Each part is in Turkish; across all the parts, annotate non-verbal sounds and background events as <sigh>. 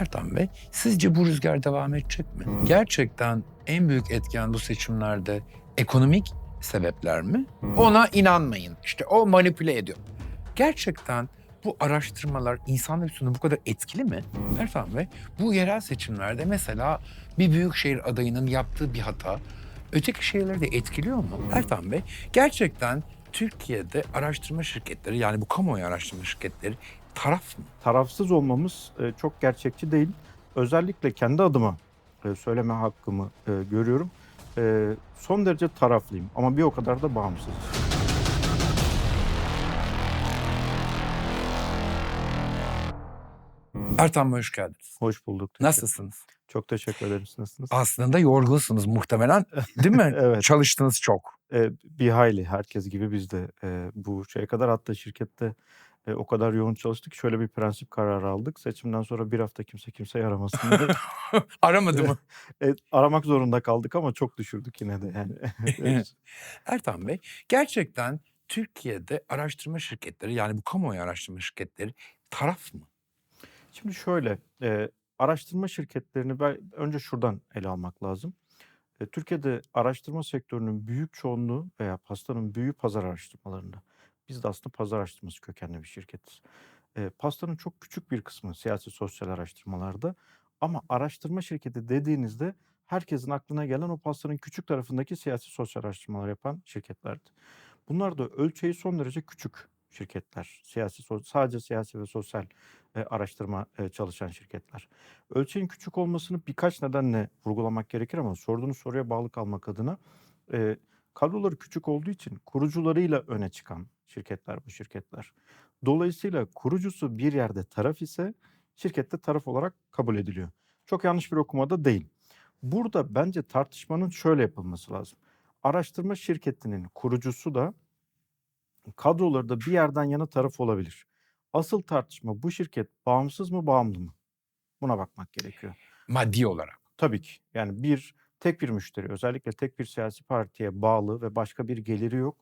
Ertan Bey, sizce bu rüzgar devam edecek mi? Hı. Gerçekten en büyük etken bu seçimlerde ekonomik sebepler mi? Hı. Ona inanmayın. İşte o manipüle ediyor. Gerçekten bu araştırmalar insanlar üstünde bu kadar etkili mi? Hı. Ertan Bey, bu yerel seçimlerde mesela bir büyükşehir adayının yaptığı bir hata öteki şehirleri de etkiliyor mu? Ertan Bey, gerçekten Türkiye'de araştırma şirketleri yani bu kamuoyu araştırma şirketleri taraf mı? tarafsız olmamız e, çok gerçekçi değil. Özellikle kendi adıma e, söyleme hakkımı e, görüyorum. E, son derece taraflıyım ama bir o kadar da bağımsız. Ertan Bey hoş geldiniz. Hoş bulduk. Teşekkür- Nasılsınız? Çok teşekkür ederim. Siz Nasılsınız? Aslında yorgunsunuz muhtemelen değil mi? <laughs> Evet. Çalıştınız çok. E, bir hayli herkes gibi biz de e, bu şeye kadar hatta şirkette e, o kadar yoğun çalıştık. Şöyle bir prensip kararı aldık. Seçimden sonra bir hafta kimse kimseyi aramasın diye. <laughs> Aramadı mı? <laughs> E, aramak zorunda kaldık ama çok düşürdük yine de yani. <laughs> Evet. Ertan Bey, gerçekten Türkiye'de araştırma şirketleri yani bu kamuoyu araştırma şirketleri taraf mı? Şimdi şöyle, e, araştırma şirketlerini ben önce şuradan ele almak lazım. E, Türkiye'de araştırma sektörünün büyük çoğunluğu veya pastanın büyüğü pazar araştırmalarında. Biz de aslında pazar araştırması kökenli bir şirketiz. E, pastanın çok küçük bir kısmı siyasi sosyal araştırmalarda ama araştırma şirketi dediğinizde herkesin aklına gelen o pastanın küçük tarafındaki siyasi sosyal araştırmalar yapan şirketlerdi. Bunlar da ölçeği son derece küçük şirketler. Siyasi sadece siyasi ve sosyal e, araştırma e, çalışan şirketler. Ölçeğin küçük olmasını birkaç nedenle vurgulamak gerekir ama sorduğunuz soruya bağlı kalmak adına e, kadroları küçük olduğu için kurucularıyla öne çıkan şirketler bu şirketler. Dolayısıyla kurucusu bir yerde taraf ise şirkette taraf olarak kabul ediliyor. Çok yanlış bir okumada değil. Burada bence tartışmanın şöyle yapılması lazım. Araştırma şirketinin kurucusu da kadroları da bir yerden yana taraf olabilir. Asıl tartışma bu şirket bağımsız mı bağımlı mı? Buna bakmak gerekiyor. Maddi olarak. Tabii ki. Yani bir tek bir müşteri özellikle tek bir siyasi partiye bağlı ve başka bir geliri yok.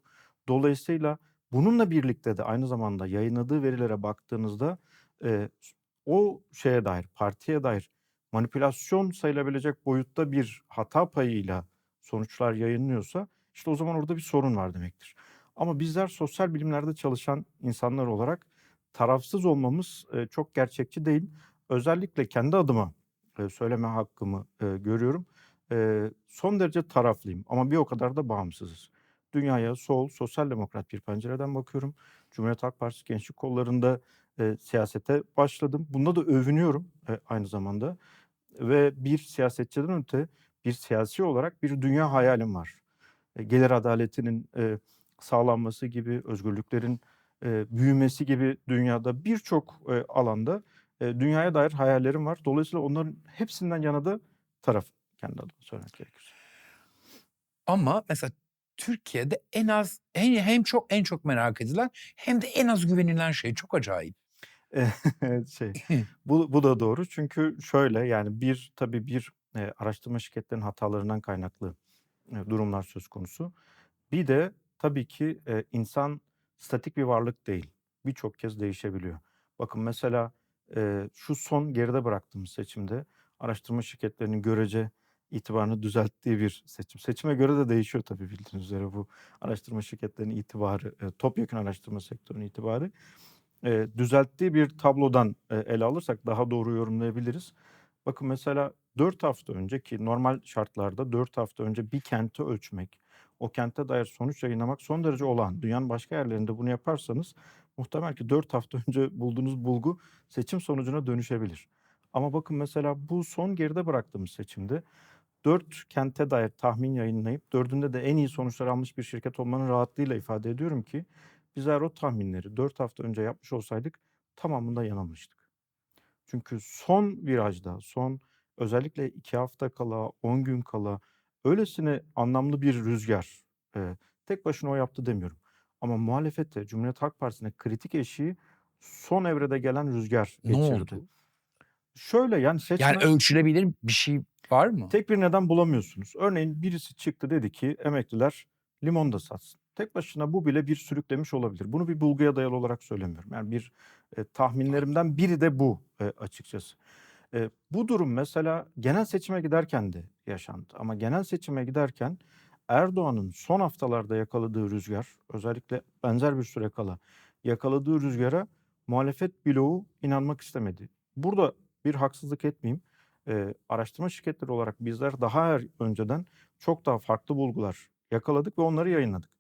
Dolayısıyla bununla birlikte de aynı zamanda yayınladığı verilere baktığınızda e, o şeye dair partiye dair manipülasyon sayılabilecek boyutta bir hata payıyla sonuçlar yayınlıyorsa işte o zaman orada bir sorun var demektir. Ama bizler sosyal bilimlerde çalışan insanlar olarak tarafsız olmamız e, çok gerçekçi değil. Özellikle kendi adıma e, söyleme hakkımı e, görüyorum. E, son derece taraflıyım ama bir o kadar da bağımsızız. Dünyaya sol, sosyal demokrat bir pencereden bakıyorum. Cumhuriyet Halk Partisi gençlik kollarında e, siyasete başladım. Bunda da övünüyorum e, aynı zamanda. Ve bir siyasetçiden öte bir siyasi olarak bir dünya hayalim var. E, gelir adaletinin e, sağlanması gibi, özgürlüklerin e, büyümesi gibi dünyada birçok e, alanda e, dünyaya dair hayallerim var. Dolayısıyla onların hepsinden yana da taraf kendi adıma söylemek gerekirse. Ama mesela Türkiye'de en az en, hem çok en çok merak edilen hem de en az güvenilen şey çok acayip. <laughs> şey, <laughs> bu, bu da doğru çünkü şöyle yani bir tabii bir e, araştırma şirketlerinin hatalarından kaynaklı e, durumlar söz konusu. Bir de tabii ki e, insan statik bir varlık değil. Birçok kez değişebiliyor. Bakın mesela e, şu son geride bıraktığımız seçimde araştırma şirketlerinin görece itibarını düzelttiği bir seçim. Seçime göre de değişiyor tabii bildiğiniz üzere bu araştırma şirketlerinin itibarı, e, topyekun araştırma sektörünün itibarı. E, düzelttiği bir tablodan e, ele alırsak daha doğru yorumlayabiliriz. Bakın mesela 4 hafta önce ki normal şartlarda 4 hafta önce bir kenti ölçmek, o kente dair sonuç yayınlamak son derece olağan. Dünyanın başka yerlerinde bunu yaparsanız muhtemel ki 4 hafta önce bulduğunuz bulgu seçim sonucuna dönüşebilir. Ama bakın mesela bu son geride bıraktığımız seçimde 4 kente dair tahmin yayınlayıp dördünde de en iyi sonuçlar almış bir şirket olmanın rahatlığıyla ifade ediyorum ki biz eğer o tahminleri 4 hafta önce yapmış olsaydık tamamında yanılmıştık. Çünkü son virajda, son özellikle 2 hafta kala, 10 gün kala öylesine anlamlı bir rüzgar. e, tek başına o yaptı demiyorum. Ama muhalefete, Cumhuriyet Halk Partisi'ne kritik eşiği son evrede gelen rüzgar Ne geçirdi. oldu? Şöyle yani seçmen... Yani ölçülebilir bir şey var mı? Tek bir neden bulamıyorsunuz. Örneğin birisi çıktı dedi ki emekliler limon da satsın. Tek başına bu bile bir sürüklemiş olabilir. Bunu bir bulguya dayalı olarak söylemiyorum. Yani bir e, tahminlerimden biri de bu e, açıkçası. Eee, bu durum mesela genel seçime giderken de yaşandı ama genel seçime giderken Erdoğan'ın son haftalarda yakaladığı rüzgar, özellikle benzer bir süre kala yakaladığı rüzgara muhalefet bloğu inanmak istemedi. Burada bir haksızlık etmeyeyim. Eee, araştırma şirketleri olarak bizler daha er önceden çok daha farklı bulgular yakaladık ve onları yayınladık.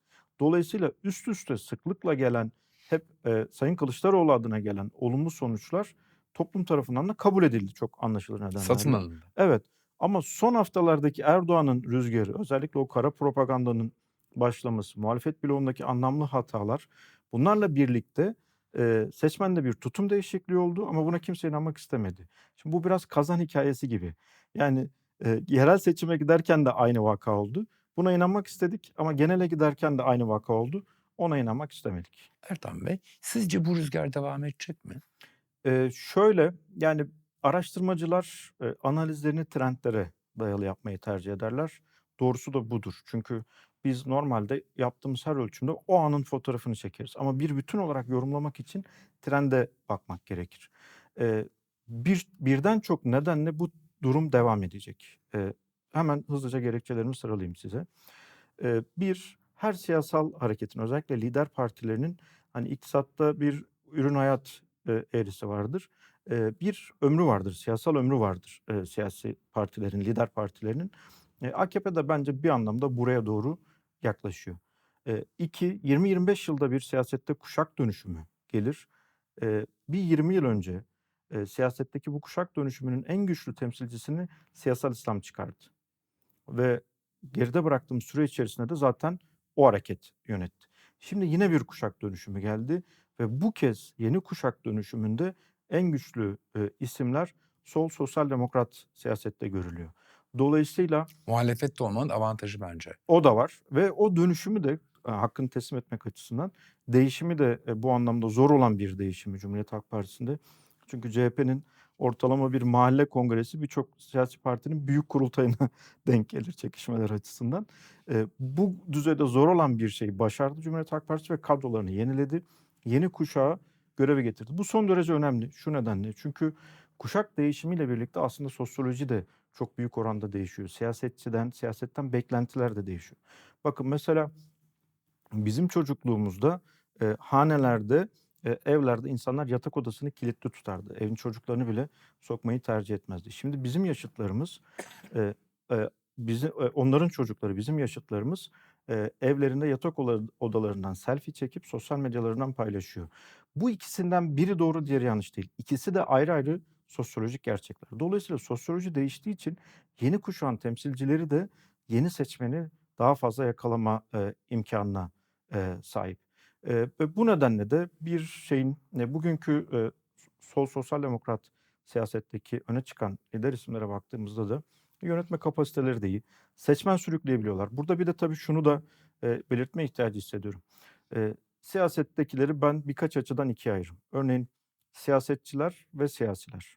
Dolayısıyla üst üste sıklıkla gelen hep, eee, Sayın Kılıçdaroğlu adına gelen olumlu sonuçlar toplum tarafından da kabul edildi çok anlaşılır nedenlerle. Satın alındı. Evet ama son haftalardaki Erdoğan'ın rüzgarı, özellikle o kara propagandanın başlaması, muhalefet bloğundaki anlamlı hatalar bunlarla birlikte, eee, seçmende bir tutum değişikliği oldu ama buna kimse inanmak istemedi. Şimdi bu biraz kazan hikâyesi gibi. Yani, eee, yerel seçime giderken de aynı vaka oldu. Buna inanmak istedik ama genele giderken de aynı vaka oldu. Ona inanmak istemedik. Ertan Bey, sizce bu rüzgar devam edecek mi? Eee, şöyle, yani araştırmacılar, eee, analizlerini trendlere dayalı yapmayı tercih ederler. Doğrusu da budur. Çünkü biz normalde yaptığımız her ölçümde o anın fotoğrafını çekeriz ama bir bütün olarak yorumlamak için trende bakmak gerekir. Eee, bir birden çok nedenle bu durum devam edecek. Eee, hemen hızlıca gerekçelerimi sıralayayım size. Eee, 1 her siyasal hareketin özellikle lider partilerinin, hani, iktisatta bir ürün hayat, eee, eğrisi vardır. Eee, bir ömrü vardır, siyasal ömrü vardır, eee, siyasi partilerin, lider partilerinin. Eee, AKP de bence bir anlamda buraya doğru yaklaşıyor. Eee, 2 20-25 yılda bir siyasette kuşak dönüşümü gelir. Eee, bir 20 yıl önce, eee, siyasetteki bu kuşak dönüşümünün en güçlü temsilcisini siyasal İslam çıkardı ve geride bıraktığım süre içerisinde de zaten o hareket yönetti. Şimdi yine bir kuşak dönüşümü geldi ve bu kez yeni kuşak dönüşümünde en güçlü, eee, isimler sol sosyal demokrat siyasette görülüyor. Dolayısıyla Muhalefette olmanın avantajı bence. o da var ve o dönüşümü de, eee, hakkını teslim etmek açısından değişimi de, eee, bu anlamda zor olan bir değişimi Cumhuriyet Halk Partisi'nde. Çünkü CHP'nin ortalama bir mahalle kongresi birçok siyasi partinin büyük kurultayına <laughs> denk gelir çekişmeler açısından. Eee, bu düzeyde zor olan bir şeyi başardı Cumhuriyet Halk Partisi ve kadrolarını yeniledi. Yeni kuşağı göreve getirdi. Bu son derece önemli şu nedenle çünkü kuşak değişimiyle birlikte aslında sosyoloji de çok büyük oranda değişiyor. Siyasetçiden, siyasetten beklentiler de değişiyor. Bakın mesela bizim çocukluğumuzda, eee, hanelerde, eee, evlerde insanlar yatak odasını kilitli tutardı. Evin çocuklarını bile sokmayı tercih etmezdi. Şimdi bizim yaşıtlarımız, eee, eee, bizi eee, onların çocukları, bizim yaşıtlarımız, eee, evlerinde yatak odalarından selfie çekip sosyal medyalarından paylaşıyor. Bu ikisinden biri doğru, diğeri yanlış değil. İkisi de ayrı ayrı sosyolojik gerçekler. Dolayısıyla sosyoloji değiştiği için yeni kuşağın temsilcileri de yeni seçmeni daha fazla yakalama, eee, imkânına, eee, sahip. Ve bu nedenle de bir şeyin, eee, bugünkü, eee, sol sosyal demokrat siyasetteki öne çıkan lider isimlere baktığımızda da yönetme kapasiteleri de iyi. Seçmen sürükleyebiliyorlar. Burada bir de tabii şunu da, eee, belirtme ihtiyacı hissediyorum. Eee, siyasettekileri ben birkaç açıdan ikiye ayırırım. Örneğin siyasetçiler ve siyasiler.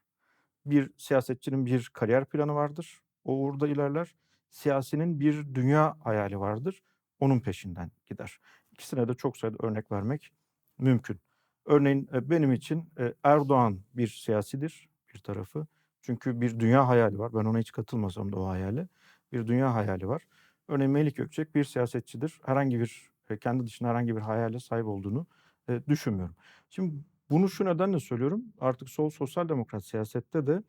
Bir siyasetçinin bir kariyer planı vardır, o uğurda ilerler. Siyasinin bir dünya hayali vardır, onun peşinden gider. İkisine de çok sayıda örnek vermek mümkün. Örneğin, eee, benim için, eee, Erdoğan bir siyasidir, bir tarafı. Çünkü bir dünya hayali var. Ben ona hiç katılmasam da o hayale. Bir dünya hayali var. Örneğin Melih Gökçek bir siyasetçidir. Herhangi bir, eee, kendi dışında herhangi bir hayale sahip olduğunu, düşünmüyorum. Şimdi bunu şu nedenle söylüyorum. Artık sol sosyal demokrat siyasette de,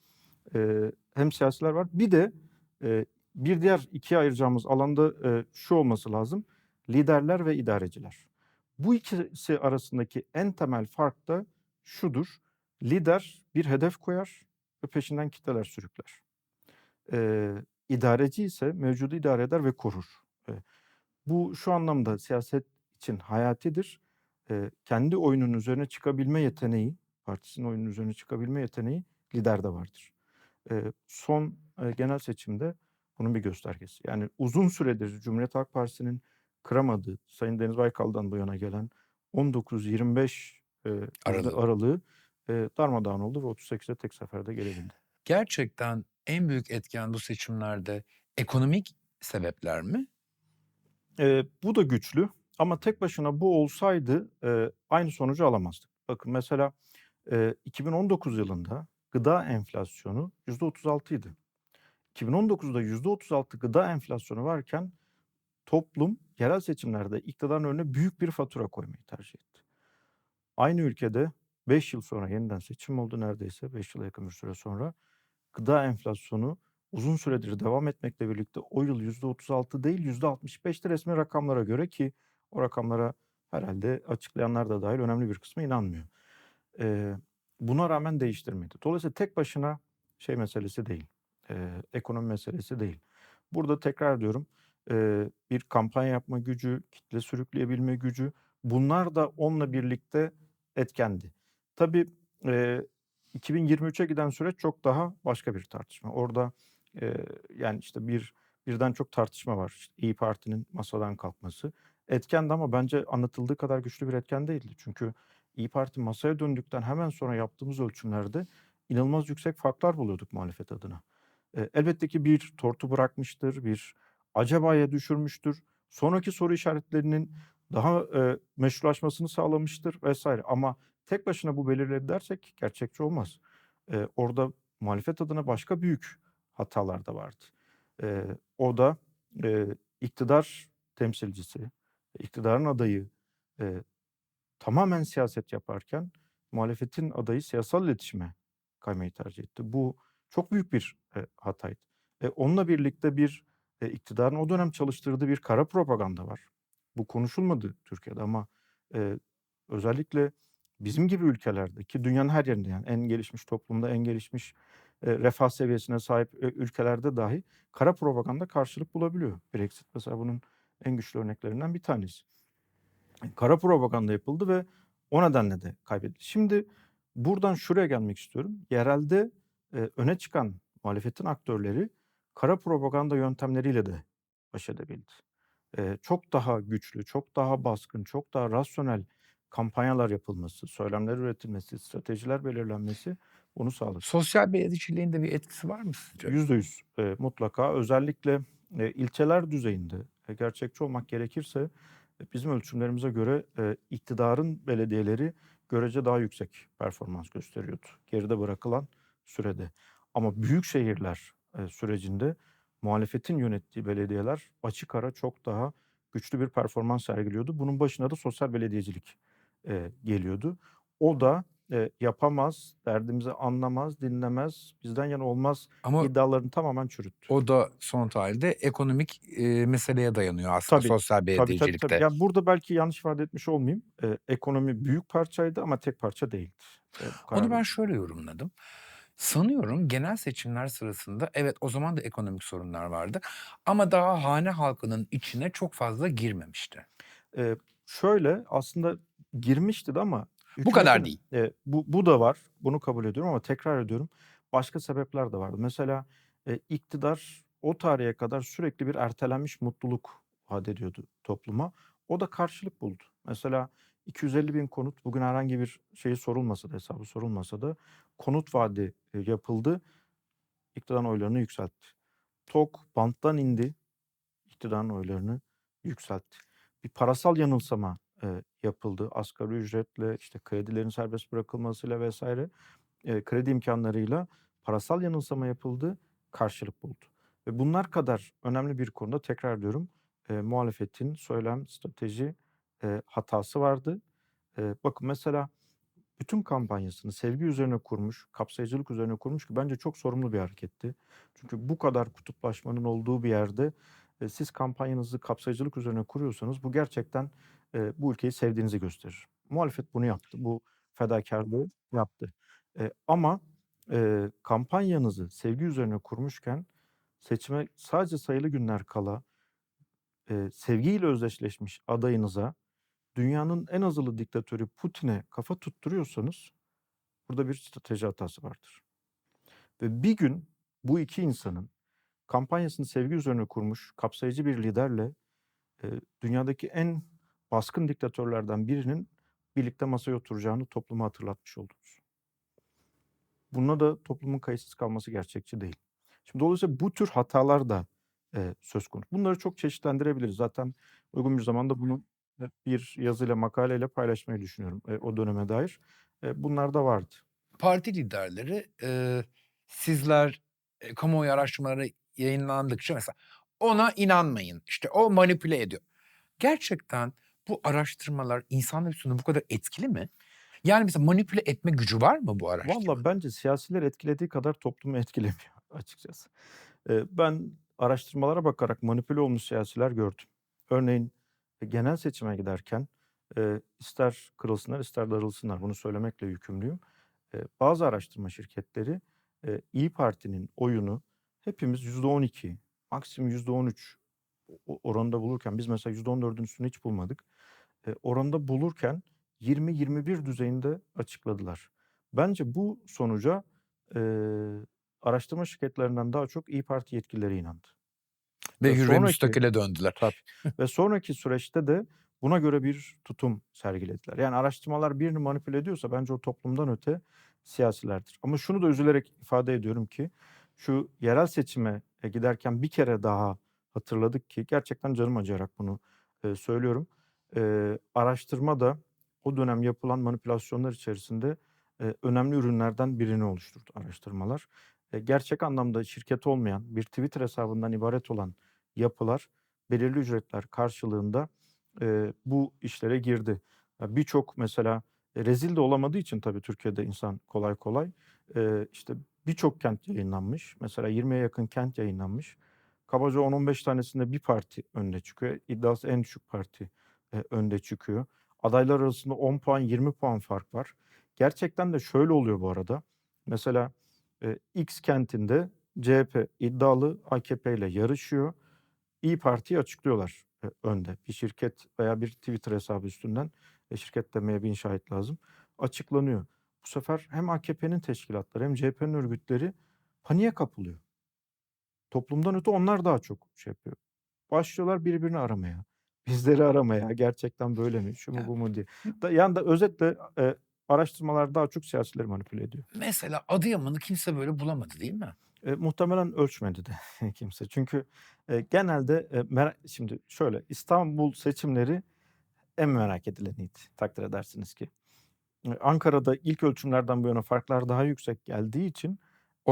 eee, hem siyasiler var. Bir de, eee, bir diğer ikiye ayıracağımız alanda, eee, şu olması lazım: liderler ve idareciler. Bu ikisi arasındaki en temel fark da şudur: Lider bir hedef koyar ve peşinden kitleler sürükler. Eee, idareci ise mevcudu idare eder ve korur. Eee, bu şu anlamda siyaset için hayatidir. Eee, kendi oyunun üzerine çıkabilme yeteneği, partisinin oyunun üzerine çıkabilme yeteneği liderde vardır. Eee, son, eee, genel seçimde bunun bir göstergesi. Yani uzun süredir Cumhuriyet Halk Partisi'nin kıramadığı, Sayın Deniz Baykal'dan bu yana gelen 19-25, eee, Aralığı. aralığı, eee, darmadağın oldu ve 38'e tek seferde gelebildi. Gerçekten en büyük etken bu seçimlerde ekonomik sebepler mi? Eee, bu da güçlü ama tek başına bu olsaydı, eee, aynı sonucu alamazdık. Bakın mesela, eee, 2019 yılında gıda enflasyonu %36'ydı. 2019'da %36 gıda enflasyonu varken toplum yerel seçimlerde iktidarın önüne büyük bir fatura koymayı tercih etti. Aynı ülkede 5 yıl sonra yeniden seçim oldu neredeyse 5 yıla yakın bir süre sonra. Gıda enflasyonu uzun süredir devam etmekle birlikte o yıl %36 değil %65'ti resmi rakamlara göre ki o rakamlara herhalde açıklayanlar da dahil önemli bir kısmı inanmıyor. Eee, buna rağmen değiştirmedi. Dolayısıyla tek başına şey meselesi değil, eee, ekonomi meselesi değil. Burada tekrar diyorum, eee, bir kampanya yapma gücü, kitle sürükleyebilme gücü bunlar da onunla birlikte etkendi. Tabii, eee, 2023'e giden süreç çok daha başka bir tartışma. Orada, eee, yani, işte, bir birden çok tartışma var. İşte, İYİ Parti'nin masadan kalkması etkendi ama bence anlatıldığı kadar güçlü bir etken değildi. Çünkü İYİ Parti masaya döndükten hemen sonra yaptığımız ölçümlerde inanılmaz yüksek farklar buluyorduk muhalefet adına. Eee, elbette ki bir tortu bırakmıştır, bir acabaya düşürmüştür. Sonraki soru işaretlerinin daha, eee, meşrulaşmasını sağlamıştır vs. ama tek başına bu belirledi dersek gerçekçi olmaz. Eee, orada muhalefet adına başka büyük hatalar da vardı. Eee, o da, eee, iktidar temsilcisi, iktidarın adayı, eee, tamamen siyaset yaparken muhalefetin adayı siyasal iletişime kaymayı tercih etti. Bu çok büyük bir, eee, hataydı. E, onunla birlikte bir, eee, iktidarın o dönem çalıştırdığı bir kara propaganda var. Bu konuşulmadı Türkiye'de ama, eee, özellikle bizim gibi ülkelerde ki dünyanın her yerinde yani en gelişmiş toplumda, en gelişmiş, eee, refah seviyesine sahip, eee, ülkelerde dahi kara propaganda karşılık bulabiliyor. Brexit mesela bunun en güçlü örneklerinden bir tanesi. Kara propaganda yapıldı ve o nedenle de kaybedildi. Şimdi buradan şuraya gelmek istiyorum. Yerelde, eee, öne çıkan muhalefetin aktörleri kara propaganda yöntemleriyle de baş edebildi. Eee, çok daha güçlü, çok daha baskın, çok daha rasyonel kampanyalar yapılması, söylemler üretilmesi, stratejiler belirlenmesi bunu sağladı. Sosyal belediyeciliğin de bir etkisi var mı sizce? %100 eee, mutlaka özellikle, eee, ilçeler düzeyinde, gerçekçi olmak gerekirse, eee, bizim ölçümlerimize göre, eee, iktidarın belediyeleri görece daha yüksek performans gösteriyordu geride bırakılan sürede. Ama büyük şehirler, eee, sürecinde muhalefetin yönettiği belediyeler açık ara çok daha güçlü bir performans sergiliyordu. Bunun başına da sosyal belediyecilik, geliyordu. O da, eee, yapamaz, derdimizi anlamaz, dinlemez, bizden yana olmaz Ama iddialarını tamamen çürüttü. o da son tahlilde ekonomik, eee, meseleye dayanıyor aslında Tabii, sosyal tabii, tabii, tabii. belediyecilikte. Yani, burada belki yanlış ifade etmiş olmayayım. Eee, ekonomi büyük parçaydı ama tek parça değildi. Bu Onu ben kararın şöyle yorumladım. Sanıyorum genel seçimler sırasında evet, o zaman da ekonomik sorunlar vardı ama daha hane halkının içine çok fazla girmemişti. Eee, şöyle, aslında girmişti de ama Bu kadar hükümetin değil. eee, bu bu da var, bunu kabul ediyorum ama tekrar ediyorum, başka sebepler de vardı. Mesela, eee, iktidar o tarihe kadar sürekli bir ertelenmiş mutluluk vaat ediyordu topluma. O da karşılık buldu. Mesela 250.000 konut bugün herhangi bir şeyi sorulmasa da, hesabı sorulmasa da konut vaadi, eee, yapıldı, iktidarın oylarını yükseltti. TOK banttan indi, iktidarın oylarını yükseltti. Bir parasal yanılsama, eee, yapıldı. Asgari ücretle, işte, kredilerin serbest bırakılmasıyla vs. eee, kredi imkânlarıyla parasal yanılsama yapıldı, karşılık buldu. Ve bunlar kadar önemli bir konuda tekrar ediyorum, eee, muhalefetin söylem, strateji, eee, hatası vardı. Eee, bakın mesela bütün kampanyasını sevgi üzerine kurmuş, kapsayıcılık üzerine kurmuş ki bence çok sorumlu bir hareketti. Çünkü bu kadar kutuplaşmanın olduğu bir yerde, eee, siz kampanyanızı kapsayıcılık üzerine kuruyorsanız bu gerçekten, eee, bu ülkeyi sevdiğinizi gösterir. Muhalefet bunu yaptı. Bu fedakârlığı yaptı. Eee, ama, eee, kampanyanızı sevgi üzerine kurmuşken seçime sadece sayılı günler kala, eee, sevgiyle özdeşleşmiş adayınıza dünyanın en azılı diktatörü Putin'e kafa tutturuyorsanız burada bir strateji hatası vardır. Ve bir gün bu 2 insanın kampanyasını sevgi üzerine kurmuş kapsayıcı bir liderle, eee, dünyadaki en baskın diktatörlerden birinin birlikte masaya oturacağını topluma hatırlatmış oldunuz. Buna da toplumun kayıtsız kalması gerçekçi değil. Şimdi dolayısıyla bu tür hatalar da, eee, söz konusu. Bunları çok çeşitlendirebiliriz. Zaten uygun bir zamanda bunu, bir yazıyla, makaleyle paylaşmayı düşünüyorum, eee, o döneme dair. Eee, bunlar da vardı. parti liderleri, eee, sizler, eee, kamuoyu araştırmaları yayınlandıkça mesela ona inanmayın, işte o manipüle ediyor. Gerçekten bu araştırmalar insanlar üstünde bu kadar etkili mi? Yani mesela manipüle etme gücü var mı bu araştırmanın? Valla bence siyasileri etkilediği kadar toplumu etkilemiyor <laughs> açıkçası. Eee, ben araştırmalara bakarak manipüle olmuş siyasiler gördüm. Örneğin, e, genel seçime giderken, eee, ister kırılsınlar ister darılsınlar bunu söylemekle yükümlüyüm. Eee, bazı araştırma şirketleri, eee, İYİ Parti'nin oyunu hepimiz %12, maksimum %13 o oranında bulurken biz mesela %14'ün üstünü hiç bulmadık. Eee, oranında bulurken 20-21 düzeyinde açıkladılar. Bence bu sonuca, eee, araştırma şirketlerinden daha çok İYİ Parti yetkilileri inandı. Ve Ve hürre sonraki müstakile döndüler. Tabii ve sonraki süreçte de buna göre bir tutum sergilediler. Yani araştırmalar birini manipüle ediyorsa bence o toplumdan öte siyasilerdir. Ama şunu da üzülerek ifade ediyorum ki şu yerel seçime, eee, giderken bir kere daha hatırladık ki gerçekten canım acıyarak bunu, eee, söylüyorum. Eee, araştırma da o dönem yapılan manipülasyonlar içerisinde, eee, önemli ürünlerden birini oluşturdu araştırmalar. Eee, gerçek anlamda şirket olmayan, bir Twitter hesabından ibaret olan yapılar belirli ücretler karşılığında, eee, bu işlere girdi. Birçok mesela, eee, rezil de olamadığı için tabii Türkiye'de insan kolay kolay, eee, işte birçok kent yayınlanmış. Mesela 20'ye yakın kent yayınlanmış. Kabaca 10-15 tanesinde bir parti önde çıkıyor. İddiası en düşük parti, eee, önde çıkıyor. Adaylar arasında 10 puan, 20 puan fark var. Gerçekten de şöyle oluyor bu arada. Mesela, eee, X kentinde CHP iddialı AKP'yle yarışıyor. İYİ Parti'yi açıklıyorlar, eee, önde. Bir şirket veya bir Twitter hesabı üstünden, eee, şirket demeye bin şahit lazım, açıklanıyor. Bu sefer hem AKP'nin teşkilatları hem CHP'nin örgütleri paniğe kapılıyor. Toplumdan öte onlar daha çok şey yapıyor. Başlıyorlar birbirini aramaya, bizleri aramaya, gerçekten böyle mi, şu mu bu mu diye. Da yani da özetle, eee, araştırmalar daha çok siyasileri manipüle ediyor. Mesela Adıyaman'ı kimse böyle bulamadı değil mi? Eee, muhtemelen ölçmedi de <laughs> kimse. Çünkü, eee, genelde, eee, mera şimdi şöyle, İstanbul seçimleri en merak edileniydi takdir edersiniz ki. Eee, Ankara'da ilk ölçümlerden bu yana farklar daha yüksek geldiği için,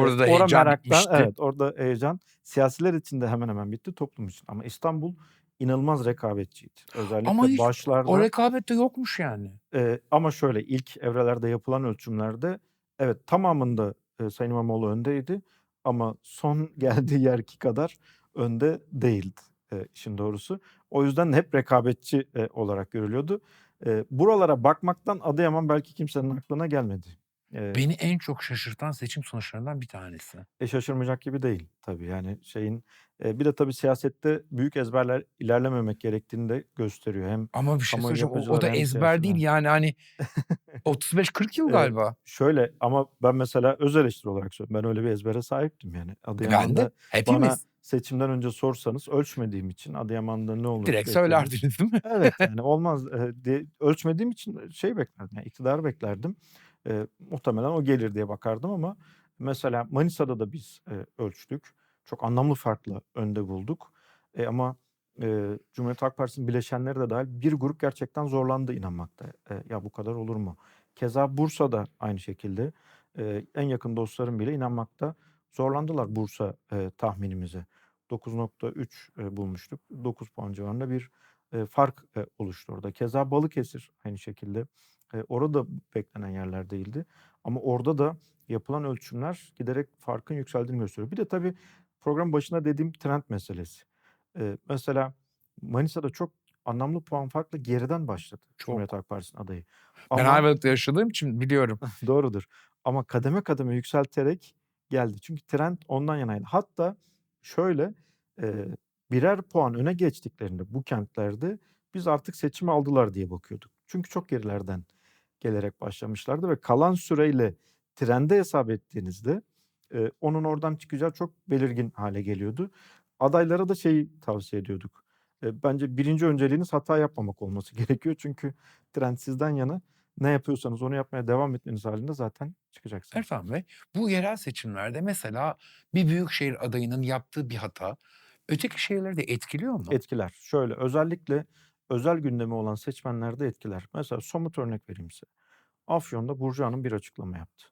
eee, Orada da heyecan meraktan bitmişti. Evet, orada heyecan siyasiler için de hemen hemen bitti, toplum için. Ama İstanbul inanılmaz rekabetçiydi. Ama Özellikle hiç o başlarda rekabet de yokmuş yani. Eee, ama şöyle, ilk evrelerde yapılan ölçümlerde evet, tamamında, eee, Sayın İmamoğlu öndeydi ama son <laughs> geldiği yerki kadar önde değildi, eee, işin doğrusu. O yüzden hep rekabetçi, eee, olarak görülüyordu. Eee, buralara bakmaktan Adıyaman belki kimsenin aklına gelmedi. Eee Beni en çok şaşırtan seçim sonuçlarından bir tanesi. E, şaşırmayacak gibi değil tabii. Yani şeyin, eee, bir de tabii siyasette büyük ezberler ilerlememek gerektiğini de gösteriyor. Hem Ama bir şey kamuoyu söyleyeceğim, o o da hem ezber değil siyasiler. yani hani <laughs> 35-40 yıl Eee, galiba. şöyle ama ben mesela öz eleştiri olarak söylüyorum. Ben öyle bir ezbere sahiptim yani. Ben de, Adıyaman'da bana hepimiz. seçimden önce sorsanız ölçmediğim için Adıyaman'da ne olur Direkt bekliyordum. söylerdiniz değil mi? Evet, <laughs> yani olmaz, eee, diye ölçmediğim için şey beklerdim, yani iktidarı beklerdim. Eee, muhtemelen o gelir diye bakardım ama mesela Manisa'da da biz, eee, ölçtük. Çok anlamlı farkla önde bulduk. Eee, ama, eee, Cumhuriyet Halk Partisi'nin bileşenleri de dâhil bir grup gerçekten zorlandı inanmakta. Eee, ya bu kadar olur mu? Keza Bursa'da aynı şekilde, eee, en yakın dostlarım bile inanmakta zorlandılar Bursa, eee, tahminimize. 9.3 eee, bulmuştuk. 9 puan civarında bir, eee, fark, eee, oluştu orada. Keza Balıkesir aynı şekilde. Eee, orada beklenen yerler değildi ama orada da yapılan ölçümler giderek farkın yükseldiğini gösteriyor. Bir de tabii programın başında dediğim trend meselesi. Eee, mesela Manisa'da çok anlamlı puan farkla geriden başladı Cumhuriyet Çok. Halk Partisi'nin adayı. Ben Ama Ayvalık'ta yaşadığım için biliyorum. <laughs> Doğrudur ama kademe kademe yükselterek geldi. Çünkü trend ondan yanaydı. Hatta şöyle, eee, birer puan öne geçtiklerinde bu kentlerde biz artık seçimi aldılar diye bakıyorduk. Çünkü çok gerilerden gelerek başlamışlardı ve kalan süreyle trendi hesap ettiğinizde, eee, onun oradan çıkacağı çok belirgin hâle geliyordu. Adaylara da şeyi tavsiye ediyorduk. Eee, bence 1'inci önceliğiniz hata yapmamak olması <laughs> gerekiyor. Çünkü trend sizden yana. Ne yapıyorsanız onu yapmaya devam etmeniz hâlinde zaten çıkacaksınız. Erfan Bey, bu yerel seçimlerde mesela bir büyükşehir adayının yaptığı bir hata öteki şehirleri de etkiliyor mu? Etkiler. Şöyle, özellikle özel gündemi olan seçmenlerde etkiler. Mesela somut örnek vereyim size. Afyon'da Burcu Hanım bir açıklama yaptı.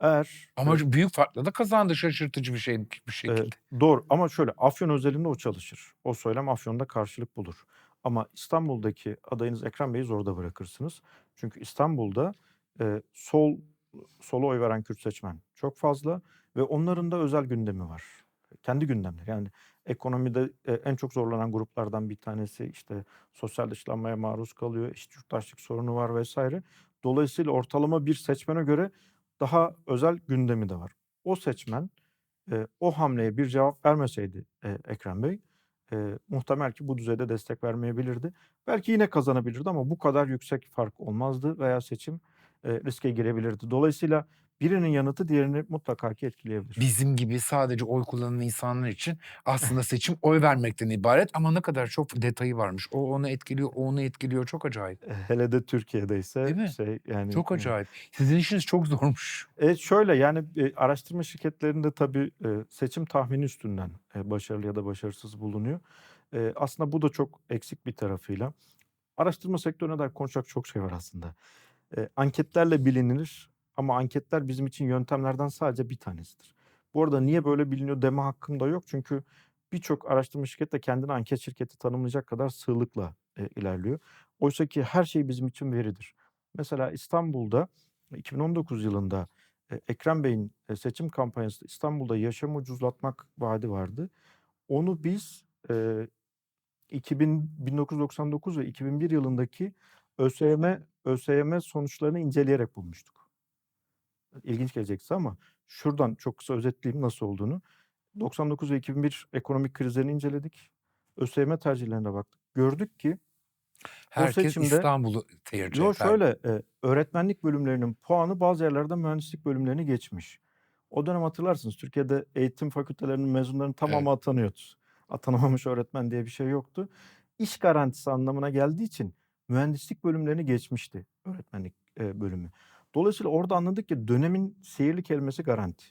Eğer Ama e, büyük farkla da kazandı şaşırtıcı bir şey bir e, şekilde. doğru ama şöyle Afyon özelinde o çalışır. O söylem Afyon'da karşılık bulur. Ama İstanbul'daki adayınız Ekrem Bey'i zorda bırakırsınız. Çünkü İstanbul'da e, sol sola oy veren Kürt seçmen çok fazla ve onların da özel gündemi var. Kendi gündemleri. Yani ekonomide e, en çok zorlanan gruplardan bir tanesi işte sosyal dışlanmaya maruz kalıyor, eşit yurttaşlık sorunu var vesaire. Dolayısıyla ortalama bir seçmene göre daha özel gündemi de var. O seçmen e, o hamleye bir cevap vermeseydi e, Ekrem Bey muhtemel ki bu düzeyde destek vermeyebilirdi. Belki yine kazanabilirdi ama bu kadar yüksek fark olmazdı veya seçim riske girebilirdi. Dolayısıyla birinin yanıtı diğerini mutlaka ki etkileyebilir. Bizim gibi sadece oy kullanan insanlar için aslında seçim oy vermekten ibaret ama ne kadar çok detayı varmış. O onu etkiliyor, o onu etkiliyor. Çok acayip. E, Hele de Türkiye'de ise Değil mi? şey yani Çok e, acayip. Sizin işiniz çok zormuş. E, şöyle yani e, araştırma şirketlerinde tabii e, seçim tahmini üstünden e, başarılı ya da başarısız bulunuyor. E, aslında bu da çok eksik bir tarafıyla. Araştırma sektörüne dair konuşacak çok şey var aslında. E, anketlerle bilinir ama anketler bizim için yöntemlerden sadece bir tanesidir. Bu arada niye böyle biliniyor deme hakkım da yok çünkü birçok araştırma şirketi de kendini anket şirketi tanımlayacak kadar sığlıkla e, ilerliyor. Oysa ki her şey bizim için veridir. Mesela İstanbul'da 2019 yılında e, Ekrem Bey'in e, seçim kampanyasında İstanbul'da yaşamı ucuzlatmak vaadi vardı. Onu biz e, 2000, 1999 ve 2001 yılındaki ÖSYM, ÖSYM sonuçlarını inceleyerek bulmuştuk. İlginç gelecek size ama şuradan çok kısa özetleyeyim nasıl olduğunu. 99 ve 2001 ekonomik krizlerini inceledik. ÖSYM tercihlerine baktık. Gördük ki Herkes seçimde- İstanbul'u tercih eder. şöyle e, öğretmenlik bölümlerinin puanı bazı yerlerde mühendislik bölümlerini geçmiş. O dönem hatırlarsınız Türkiye'de eğitim fakültelerinin mezunlarının tamamı atanıyordu. <laughs> Atanamamış öğretmen diye bir şey yoktu. İş garantisi anlamına geldiği için mühendislik bölümlerini geçmişti öğretmenlik e, bölümü. Dolayısıyla orada anladık ki dönemin seyirli kelimesi garanti.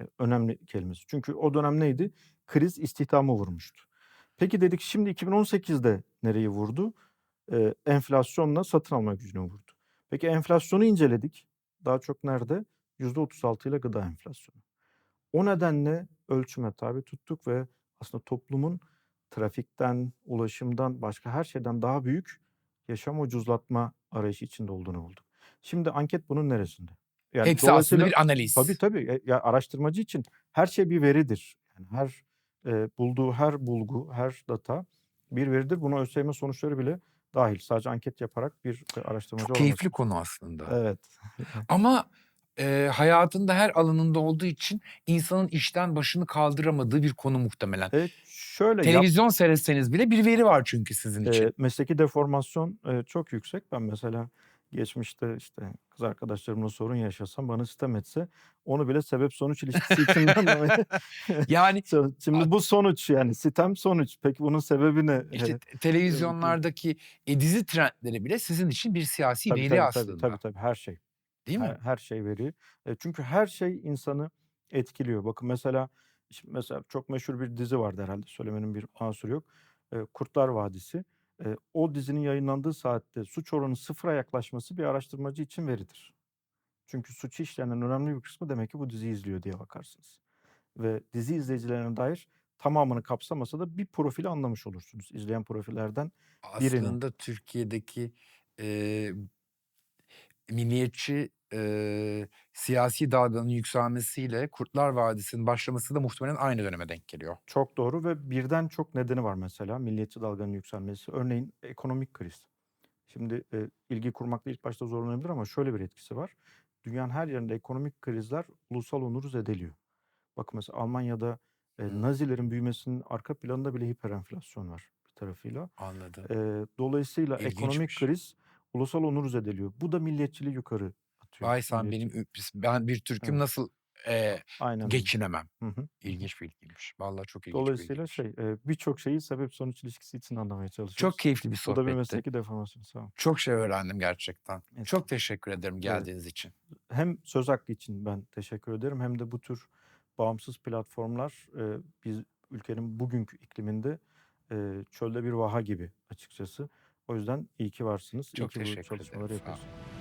E, önemli kelimesi. Çünkü o dönem neydi? Kriz istihdamı vurmuştu. Peki dedik şimdi 2018'de nereyi vurdu? Eee, enflasyonla satın alma gücünü vurdu. Peki enflasyonu inceledik. Daha çok nerede? %36 ile gıda enflasyonu. O nedenle ölçüme tabi tuttuk ve aslında toplumun trafikten, ulaşımdan, başka her şeyden daha büyük yaşam ucuzlatma arayışı içinde olduğunu bulduk. Şimdi anket bunun neresinde? Yani Hepsi aslında bir analiz. Tabii tabii. E, ya araştırmacı için her şey bir veridir. Yani her e, bulduğu her bulgu, her data bir veridir. Buna ÖSYM sonuçları bile dahil. Sadece anket yaparak bir e, araştırmacı Çok keyifli konu aslında. Evet. <laughs> Ama e, hayatında her alanında olduğu için insanın işten başını kaldıramadığı bir konu muhtemelen. E, şöyle yap, Televizyon seyretseniz bile bir veri var çünkü sizin için. e, mesleki deformasyon e, çok yüksek. Ben mesela geçmişte işte kız arkadaşlarımla sorun yaşasam bana sitem etse onu bile sebep sonuç ilişkisi içinde anlamayı. <laughs> yani <laughs> Şimdi bu sonuç yani sitem sonuç. Peki bunun sebebi ne? işte te- televizyonlardaki e, dizi trendleri bile sizin için bir siyasi Tabii, veri tabii, aslında. Tabii, tabii tabii her şey. Değil mi? Her, her şey veri. E, çünkü her şey insanı etkiliyor. Bakın mesela mesela çok meşhur bir dizi vardı herhalde. Söylemenin bir mahsuru yok. E, Kurtlar Vadisi. E, o dizinin yayınlandığı saatte suç oranı sıfıra yaklaşması bir araştırmacı için veridir. Çünkü suçu işleyenin önemli bir kısmı demek ki bu diziyi izliyor diye bakarsınız. Ve dizi izleyicilerine dair tamamını kapsamasa da bir profili anlamış olursunuz. İzleyen profillerden birinin. Aslında Türkiye'deki e, milliyetçi e, siyasi dalganın yükselmesiyle Kurtlar Vadisi'nin başlaması da muhtemelen aynı döneme denk geliyor. Çok doğru ve birden çok nedeni var mesela milliyetçi dalganın yükselmesi. Örneğin ekonomik kriz. Şimdi e, ilgi kurmakta ilk başta zorlanabilir ama şöyle bir etkisi var. Dünyanın her yerinde ekonomik krizler ulusal onuru zedeliyor. Bakın mesela Almanya'da e. Nazilerin büyümesinin arka planında bile hiperenflasyon var bir tarafıyla. Anladım. E, dolayısıyla ekonomik İlginçmiş. kriz ulusal onuru zedeliyor. Bu da milliyetçiliği yukarı atıyor. Vay sen benim ben bir Türk'üm Evet. nasıl e, Aynen öyle. geçinemem. Hı hı. İlginç bir ilgiymiş. Vallahi çok ilginç bir Dolayısıyla ilgiymiş. şey e, birçok şeyi sebep sonuç ilişkisi için anlamaya çalışıyoruz. Çok keyifli bir Bu da bir sohbetti. mesleki deformasyon sağ olun. Çok şey öğrendim gerçekten. Evet. Çok teşekkür ederim geldiğiniz için. Hem söz hakkı için ben teşekkür ederim hem de bu tür bağımsız platformlar e, biz ülkenin bugünkü ikliminde e, çölde bir vaha gibi açıkçası. O yüzden iyi ki varsınız. iyi Çok ki bu teşekkür ederim, çalışmaları sağ yapıyorsunuz.